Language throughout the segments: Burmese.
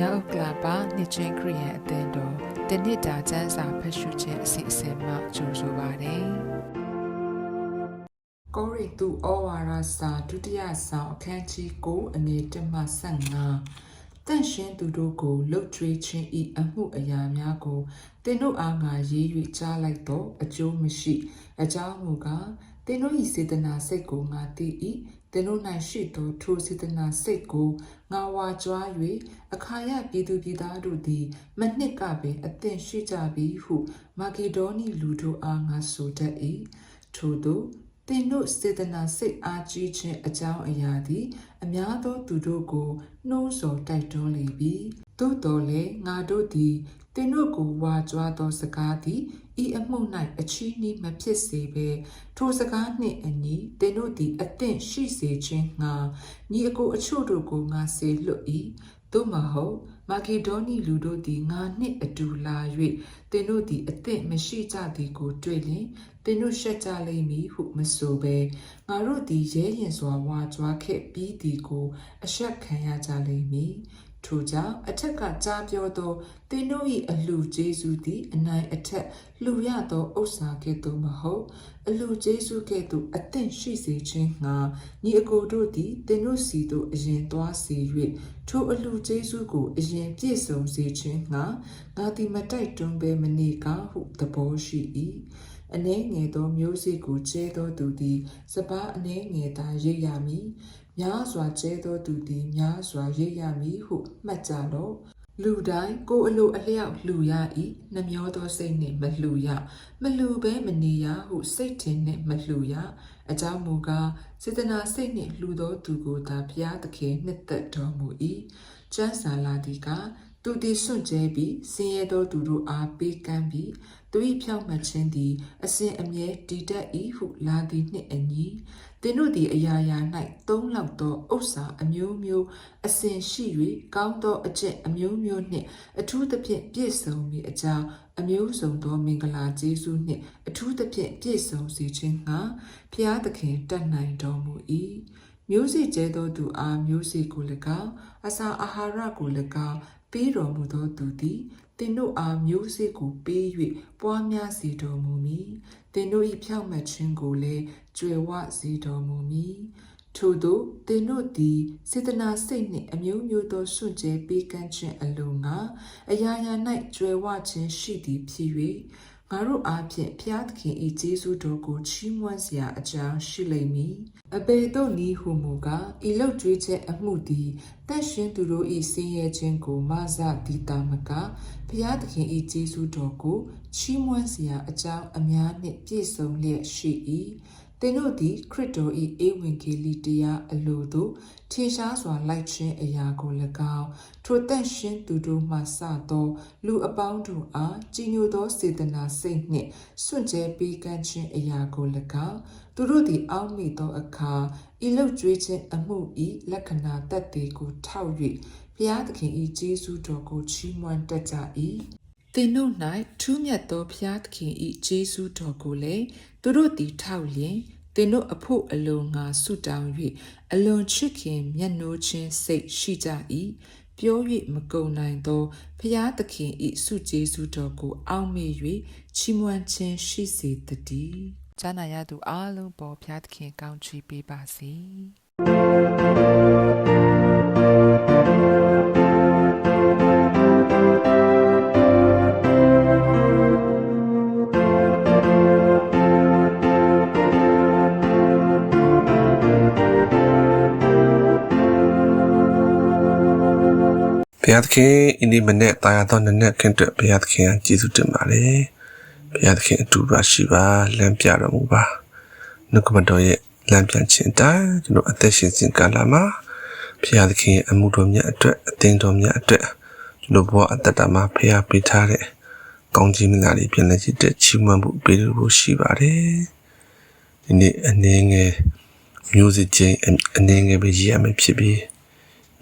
မြောက်ကလာပါနှစ်ချင်းခရီးယန်အသင်းတော်တနစ်တာကျမ်းစာဖတ်ရှုခြင်းအစီအစဉ်မှကြိုဆိုပါရစေ။ကောရိတုဩဝါဒစာဒုတိယဆောင်အခန်းကြီး9အငယ်1မှ15တန့်ရှင်းသူတို့ကိုလှုပ်ကြွေးခြင်းဤအမှုအရာများကိုသင်တို့အားငါရေး၍ကြားလိုက်တော့အကျိုးမရှိ အကြောင်းမူကား သင်တို့၏စေတနာစိတ်ကိုငါသိ၏သင်တို့၌ရှိသောထိုစေတနာစိတ်ကိုငါဝါကြွား၍အခါရပြည်သူပြည်သားတို့သည်မနှစ်ကပင်အသင်ရှိကြပြီဟု မာဂေဒေါနီလူတို့အားငါဆိုတတ်၏ထို့သောသင်တို့စေတနာစိတ်အားကြီးခြင်းအကြောင်းအရာသည် အများသောသူတို့ကိုနှိုးဆော်တိုက်တွန်းလေပြီ သို့တော်လည်းငါတို့သည်သင်တို့ကိုဝါကြွားသောစကားသည်ဤအမှု၌အချီးနှီးမဖြစ်စေဘဲထိုစကားနှင့်အညီသင်တို့သည်အသင့်ရှိစေခြင်းငှာညီအကိုအချို့တို့ကိုငါစေလွတ်၏သို့မဟုတ်မာဂေဒေါနီလူတို့သည်ငါနှင့်အတူလာ၍သင်တို့သည်အသင့်မရှိကြသည်ကိုတွေ့လျင်သင်တို့ရှက်ကြလိမ့်မည်ဟုမဆိုဘဲငါတို့သည်ရဲရင်စွာဝါကြွားခဲ့ပြီးသည်ကိုအရှက်ခံရကြလိမ့်မည် ထို့ကြောင့်အထက်ကကြားပြောသောသင်တို့၏အလှကျေးဇူးသည်အနိုင်အထက်လှူရသောဥစ္စာကဲ့သို့မဟုတ်အလှကျေးဇူးကဲ့သို့အသင့်ရှိစေခြင်းငှာညီအကိုတို့သည်သင်တို့စီသို့အရင်သွားစေ၍ထိုအလှကျေးဇူးကိုအရင်ပြည့်စုံစေခြင်းငှာငါသည်မတိုက်တွန်းဘဲမနေကားဟုသဘောရှိ၏အနှဲငယ်သောမျိုးစေ့ကိုကျဲသောသူသည်စပားအနှဲငယ်သာရိပ်ရမည် များစွာကျဲသောသူသည်များစွာရိပ်ရမည်ဟုမှတ်ကြလော့လူတိုင်းကိုယ်အလိုအလျောက်လှူရ၏နှမျောသောစိတ်နှင့်မလှူရမလှူဘဲမနေရဟုစိတ်ထင်နှင့်မလှူရအကြောင်းမူကားစေတနာစိတ်နှင့်လှူသောသူကိုသာဘုရားသခင်နှစ်သက်တော်မူ၏ကျမ်းစာလာသည်ကသူသည်စွန့်ကြဲပြီးဆင်းရဲသောသူတို့အားပေးကမ်းပြီးသူ၏ဖြောင့်မတ်ခြင်းသည်အစဉ်အမြဲတည်တတ်၏ဟုလာသည်နှင့်အညီသ င်တို့သည်အရာရာ၌သုံးလောက်သောဥစ္စာအမျိုးမျိုးအစဉ်ရှိ၍ကောင်းသောအကျင့်အမျိုးမျိုးနှင့်အထူးသဖြင့်ပြည့်စုံမည်အကြောင်းအမျိုးစုံသောမင်္ဂလာကျေးဇူးနှင့်အထူးသဖြင့်ပြည့်စုံစေခြင်းငှာဖျားသခင်တတ်နိုင်တော်မူ၏မျိုးစေ့ကျဲသောသူအားမျိုးစေ့ကို၎င်းအစာအာဟာရကို၎င်းပေးတော်မူသောသူသည်သင်တို့အားမျိုးစေ့ကိုပေး၍ပွားများစေတော်မူမည် သင်တို့၏ဖြောင့်မတ်ခြင်းကိုလည်းကြွယ်ဝစေတော်မူမည်ထို့သောသင်တို့သည်စေတနာစိတ်နှင့်အမျိုးမျိုးသောစွန့်ကြဲပေးကမ်းခြင်းအလုံးငါအရာရာ၌ကြွယ်ဝခြင်းရှိသည်ဖြစ်၍ ငါတို့အားဖြင့်ဖျားသခင်၏ကျေးဇူးတော်ကိုချီးမွမ်းစရာအကြောင်းရှိလိမ့်မည်အပေတို့နီးဟုမူကားဤလောက်ကျွေးချက်အမှုသည်တတ်ရှင်သူတို့၏ဆင်းရဲခြင်းကိုမဆသည်တာမကဖျားသခင်၏ကျေးဇူးတော်ကိုချီးမွမ်းစရာအကြောင်းအများနှင့်ပြည့်စုံလျက်ရှိ၏ သင်တို့သည်ခရစ်တော်၏ဧဝံဂေလိတရားအလိုသို့ထင်ရှားစွာလိုက်ခြင်းအရာကို၎င်းထိုတန့်ရှင်းသူတို့မှစသော လူအပေါင်းတို့အားကြီးညိုသောစေတနာစိတ်နှင့်စွန့်ကြဲပေးကမ်းခြင်းအရာကို၎င်းသူတို့သည်အောက်မေ့သောအခါဤလုတ်ကြွေးခြင်းအမှုဤလက္ခဏာတက်သေးကိုထောက်၍ဘုရားသခင်၏ကျေးဇူးတော်ကိုချီးမွမ်းတတ်ကြ၏ သင်တို့၌ထူးမြတ်သောဘုရားသခင်၏ကျေးဇူးတော်ကိုလည်းသူတို့သည်ထောက်လျင်သင်တို့အဖို့အလိုငါဆုတောင်း၍အလွန်ချစ်ခင်မျက်နှိုးခြင်းစိတ်ရှိကြ၏ပြော၍မကုန်နိုင်သောဖျားသခင်၏ဆုကျေးဇူးတော်ကို အောက်မေ့၍ချီးမွမ်းခြင်းရှိစေတည်း။ဈာနာရသူအလုံးပေါ်ဖျားသခင်ကောင်းချီးပေးပါစေ။ ဘုရားသခင်အင်းဒီမနဲ့တာယာတော်နနဲ့ခင်အတွက်ဘုရားသခင်ကကျေးဇူးတင်ပါတယ်ဘုရားသခင်အတူပါရှိပါလမ်းပြတော်မူပါနှုတ်ကပတော်ရဲ့လမ်းပြခြင်းအတိုင်းကျွန်တော်အသက်ရှင်စဉ်ကာလမှာဘုရားသခင်အမှုတော်မြတ်အတွက်အသင်းတော်မြတ်အတွက်ကျွန်တော်ဘဝအတ္တမှာဘုရားပေးထားတဲ့ကောင်းခြင်းမင်္ဂလာတွေပြန်လည်ချစ်တဲ့ချီးမွမ်းမှုပေးလို့ရှိပါတယ်ဒီနေ့အနေငယ်မျိုးစစ်ချင်းအနေငယ်ပဲရည်ရမယ်ဖြစ်ပြီး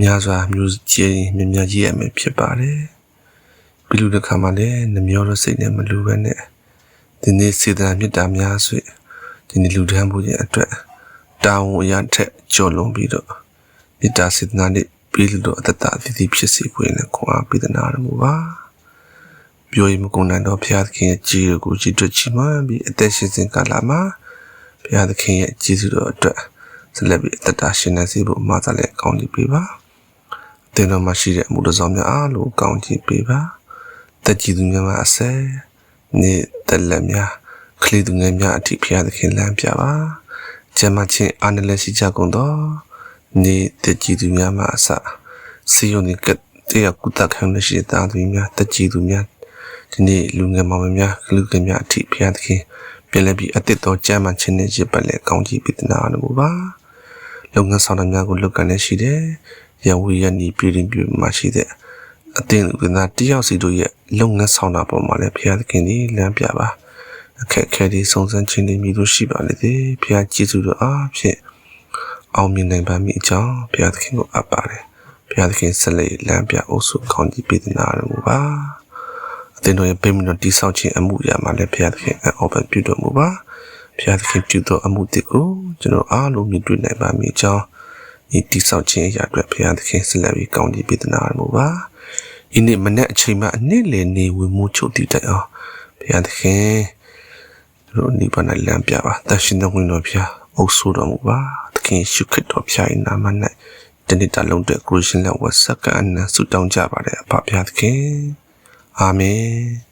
များစွာမျိုးကျင်းမြများကြီးရမယ်ဖြစ်ပါတယ်ပြီးလို့တစ်ခါမှလည်းနှမျောတဲ့စိတ်နဲ့မလူပဲနဲ့ဒီနေ့စေတနာမေတ္တာများဆွေဒီနေ့လူတန်းဖို့ခြင်းအတွက်တာဝန်အရာထက်ကျော်လွန်ပြီးတော့မေတ္တာစေတနာနဲ့ပေးလူတို့အသက်တာအသီးသီးဖြစ်စေပွင့်နဲ့ခွန်အားပေးသနာတော်မူပါပြောရင်မကုန်နိုင်တော့ဘုရားသခင်ရဲ့ကြီးတော်ကိုကြီးတွက်ချီးမွမ်းပြီးအသက်ရှင်စဉ်ကာလမှာဘုရားသခင်ရဲ့ကြီးစုတော်အတွက်ဆက်လက်ပြီးအသက်တာရှင်နေစေဖို့မှာသာလည်းကောင်းကြီးပေးပါ သင်တော်မှာရှိတဲ့အမှုတော်ဆောင်များအားလုံးကောင်းကြီးပေးပါတက်ကြည်သူများမှာအစဲနေတက်လက်များကလေးသူငယ်များအထိဘုရားသခင်လမ်းပြပါကျမ်းမချင်းအားနည်းလက်ရှိကြကုန်တော့နေတက်ကြည်သူများမှာအစစေယုန်ကတရားကုသခံရရှိတဲ့တာသူများတက်ကြည်သူများဒီနေ့လူငယ်မောင်များလူငယ်များအထိဘုရားသခင်ပြန်လည်ပြီးအသစ်တော်ကျမ်းမချင်းနဲ့ရပတ်လက်ကောင်းကြီးပေးသနာတော်မူပါလုပ်ငန်းဆောင်တာများကိုလုပ်ကန်နေရှိတယ် ရဝေရနီပြည်ရင်ပြည်မှာရှိတဲ့အသင်းလူသားတယောက်စီတို့ရဲ့လုပ်ငန်းဆောင်တာပေါ်မှာလည်းဘုရားသခင်ကြီးလမ်းပြပါအခက်အခဲတွေစုံစမ်းခြင်းတွေမြည်လို့ရှိပါလေသည်ဘုရားကျေးဇူးတော်အားဖြင့်အောင်မြင်နိုင်ပါမည်အကြောင်းဘုရားသခင်ကိုအပ်ပါတယ်ဘုရားသခင်ဆက်လက်လမ်းပြအုပ်စုကောင်းကြီးပေးသနာတော်မူပါအသင်းတော်ရဲ့ပိမတော်တိဆောက်ခြင်းအမှုရာမှာလည်းဘုရားသခင်အောပန်ပြုတော်မူပါဘုရားသခင်ပြုတော်အမှုတွေကိုကျွန်တော်အားလုံးမြင်တွေ့နိုင်ပါမည်အကြောင်း ဤတိဆောက်ခြင်းအရာအတွက်ဘုရားသခင်ဆက်လက်ပြီးကောင်းကြီးပေးသနာတော်မူပါဤနေ့မနေ့အချိန်မှအနှစ်လည်နေဝင်မှုချုပ်တည်တဲ့အောင်ဘုရားသခင်တို့နိဗ္ဗာန်လမ်းပြပါတရှင်တော်ဝင်တော်ဖျားအုပ်ဆိုတော်မူပါသခင်ရှုခရစ်တော်ဖျား၏နာမ၌တနေ့တာလုံးတဲ့ခရစ်ရှင်လက်ဝတ်ဆက်ကအနံဆုတောင်းကြပါတယ်အဖဖျားသခင်အာမင်